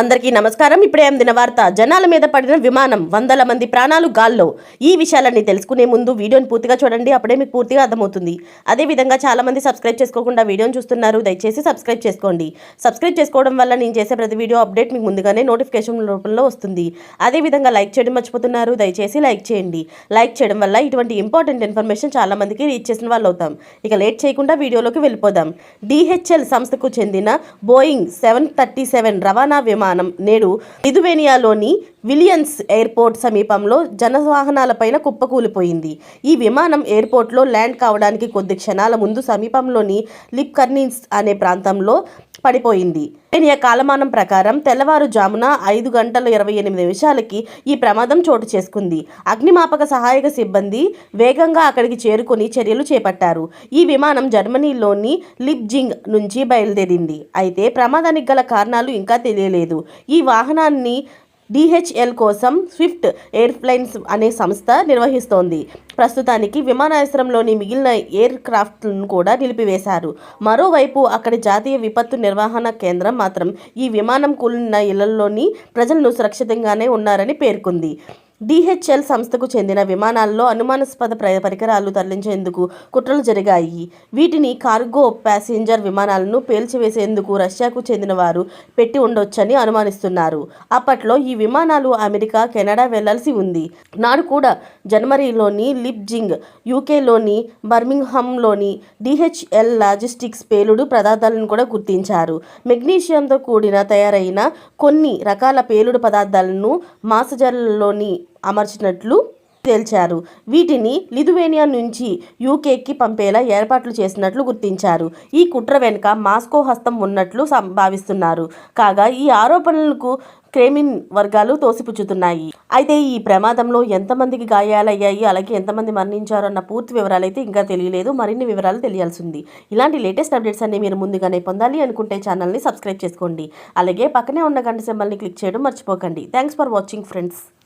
అందరికీ నమస్కారం. ఇప్పుడే అందిన వార్త జనాల మీద పడిన విమానం వందల మంది ప్రాణాలు గాల్లో. ఈ విషయాలన్నీ తెలుసుకునే ముందు వీడియోని పూర్తిగా చూడండి. అప్పుడే మీకు పూర్తిగా అర్థమవుతుంది. అదేవిధంగా చాలా మంది సబ్స్క్రైబ్ చేసుకోకుండా వీడియోని చూస్తున్నారు. దయచేసి సబ్స్క్రైబ్ చేసుకోండి. సబ్స్క్రైబ్ చేసుకోవడం వల్ల నేను చేసే ప్రతి వీడియో అప్డేట్ మీకు ముందుగానే నోటిఫికేషన్ రూపంలో వస్తుంది. అదేవిధంగా లైక్ చేయడం మర్చిపోతున్నారు. దయచేసి లైక్ చేయండి. లైక్ చేయడం వల్ల ఇటువంటి ఇంపార్టెంట్ ఇన్ఫర్మేషన్ చాలా మందికి రీచ్ చేసిన వాళ్ళు అవుతాం ఇక లేట్ చేయకుండా వీడియోలోకి వెళ్ళిపోదాం. డిహెచ్ఎల్ సంస్థకు చెందిన బోయింగ్ సెవెన్ థర్టీ సెవెన్ రవాణా విమానం విమానం నేడు లిథువేనియాలోని విలియన్స్ ఎయిర్పోర్ట్ సమీపంలో జనవాహనాలపైన కుప్పకూలిపోయింది. ఈ విమానం ఎయిర్పోర్ట్లో ల్యాండ్ కావడానికి కొద్ది క్షణాల ముందు సమీపంలోని లిప్కర్నిన్స్ అనే ప్రాంతంలో పడిపోయింది. లిథువేనియా కాలమానం ప్రకారం తెల్లవారుజామున ఐదు గంటల ఇరవై ఎనిమిది నిమిషాలకి ఈ ప్రమాదం చోటు చేసుకుంది. అగ్నిమాపక సహాయక సిబ్బంది వేగంగా అక్కడికి చేరుకుని చర్యలు చేపట్టారు. ఈ విమానం జర్మనీలోని లిప్జింగ్ నుంచి బయలుదేరింది. అయితే ప్రమాదానికి గల కారణాలు ఇంకా తెలియలేదు. ఈ వాహనాన్ని డిహెచ్ఎల్ కోసం స్విఫ్ట్ ఎయిర్ప్లైన్స్ అనే సంస్థ నిర్వహిస్తోంది. ప్రస్తుతానికి విమానాశ్రయంలోని మిగిలిన ఎయిర్ క్రాఫ్ట్లను కూడా నిలిపివేశారు. మరోవైపు అక్కడి జాతీయ విపత్తు నిర్వహణ కేంద్రం మాత్రం ఈ విమానం కూలిన ఇళ్ళలోని ప్రజలను సురక్షితంగానే ఉన్నారని పేర్కొంది. డిహెచ్ఎల్ సంస్థకు చెందిన విమానాల్లో అనుమానాస్పద ప్ర- పరికరాలు తరలించేందుకు కుట్రలు జరిగాయి. వీటిని కార్గో ప్యాసింజర్ విమానాలను పేల్చివేసేందుకు రష్యాకు చెందిన వారు పెట్టి ఉండొచ్చని అనుమానిస్తున్నారు. అప్పట్లో ఈ విమానాలు అమెరికా కెనడా వెళ్ళాల్సి ఉంది. నాడు కూడా జనవరిలోని లిప్జింగ్ యూకేలోని బర్మింగ్హామ్లోని డిహెచ్ఎల్ లాజిస్టిక్స్ పేలుడు పదార్థాలను కూడా గుర్తించారు. మెగ్నీషియంతో కూడిన తయారైన కొన్ని రకాల పేలుడు పదార్థాలను మాసజర్లలోని అమర్చినట్లు తేల్చారు. వీటిని లిథువేనియా నుంచి యూకేకి పంపేలా ఏర్పాట్లు చేసినట్లు గుర్తించారు. ఈ కుట్ర వెనుక మాస్కో హస్తం ఉన్నట్లు సం- భావిస్తున్నారు కాగా ఈ ఆరోపణలకు క్రేమిన్ వర్గాలు తోసిపుచ్చుతున్నాయి. అయితే ఈ ప్రమాదంలో ఎంతమందికి గాయాలయ్యాయి? అలాగే ఎంతమంది మరణించారు అన్న పూర్తి వివరాలు అయితే ఇంకా తెలియలేదు. మరిన్ని వివరాలు తెలియాల్సింది. ఇలాంటి లేటెస్ట్ అప్డేట్స్ అన్ని మీరు ముందుగానే పొందాలి అనుకుంటే ఛానల్ని సబ్స్క్రైబ్ చేసుకోండి. అలాగే పక్కనే ఉన్న గంట సింబల్ని క్లిక్ చేయడం మర్చిపోకండి. Thanks for watching friends.